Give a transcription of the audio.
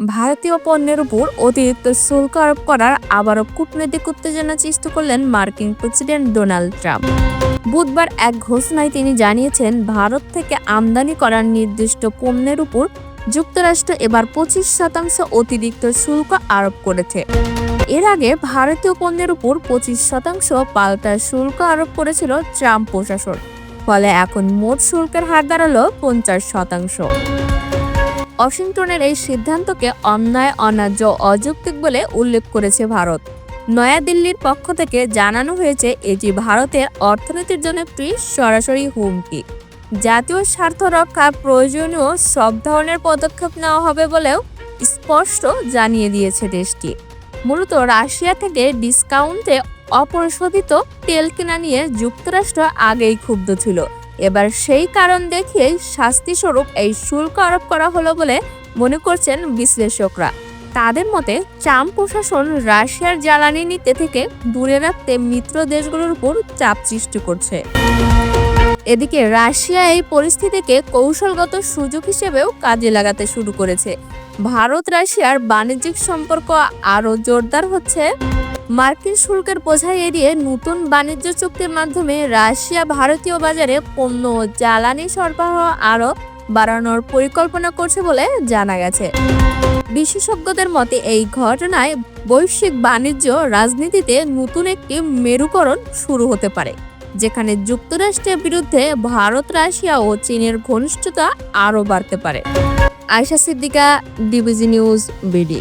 ভারতীয় পণ্যের উপর অতিরিক্ত শুল্ক আরোপ করার আবারও কূটনৈতিক উত্তেজনা সৃষ্টি করলেন মার্কিন প্রেসিডেন্ট ডোনাল্ড ট্রাম্প। বুধবার এক ঘোষণায় তিনি জানিয়েছেন, ভারত থেকে আমদানি করার নির্দিষ্ট পণ্যের উপর যুক্তরাষ্ট্র এবার পঁচিশ শতাংশ অতিরিক্ত শুল্ক আরোপ করেছে। এর আগে ভারতীয় পণ্যের উপর পঁচিশ শতাংশ পাল্টা শুল্ক আরোপ করেছিল ট্রাম্প প্রশাসন, ফলে এখন মোট শুল্কের হার দাঁড়াল পঞ্চাশ শতাংশ। ওয়াশিংটনের এই সিদ্ধান্তকে অন্যায়, অন্যায্য, অযৌক্তিক বলে উল্লেখ করেছে ভারত। নয়াদিল্লির পক্ষ থেকে জানানো হয়েছে, এটি ভারতের অর্থনীতির জন্য একটি সরাসরি হুমকি। জাতীয় স্বার্থ রক্ষার প্রয়োজনীয় সব ধরনের পদক্ষেপ নেওয়া হবে বলেও স্পষ্ট জানিয়ে দিয়েছে দেশটি। মূলত রাশিয়া থেকে ডিসকাউন্টে অপরিশোধিত তেল কেনা নিয়ে যুক্তরাষ্ট্র আগেই ক্ষুব্ধ ছিল। এবার সেই কারণ দেখিয়েই শাস্তিস্বরূপ এই শুল্ক আরোপ করা হলো বলে মনে করছেন বিশ্লেষকরা। তাদের মতে, ট্রাম্প প্রশাসন রাশিয়ার জ্বালানি নীতি থেকে দূরে রাখতে মিত্র দেশগুলোর উপর চাপ সৃষ্টি করছে। এদিকে রাশিয়া এই পরিস্থিতিকে কৌশলগত সুযোগ হিসেবেও কাজে লাগাতে শুরু করেছে। ভারত রাশিয়ার বাণিজ্যিক সম্পর্ক আরও জোরদার হচ্ছে। মার্কিন শুল্কের বোঝাই এড়িয়ে নতুন বাণিজ্য চুক্তির মাধ্যমে রাশিয়া ভারতীয় বাজারে পণ্য ও জ্বালানি সরবরাহ আরও বাড়ানোর পরিকল্পনা করছে বলে জানা গেছে। বিশেষজ্ঞদের মতে, এই ঘটনায় বৈশ্বিক বাণিজ্য রাজনীতিতে নতুন একটি মেরুকরণ শুরু হতে পারে, যেখানে যুক্তরাষ্ট্রের বিরুদ্ধে ভারত, রাশিয়া ও চীনের ঘনিষ্ঠতা আরও বাড়তে পারে। Ayesha Siddika, DBG news, BD.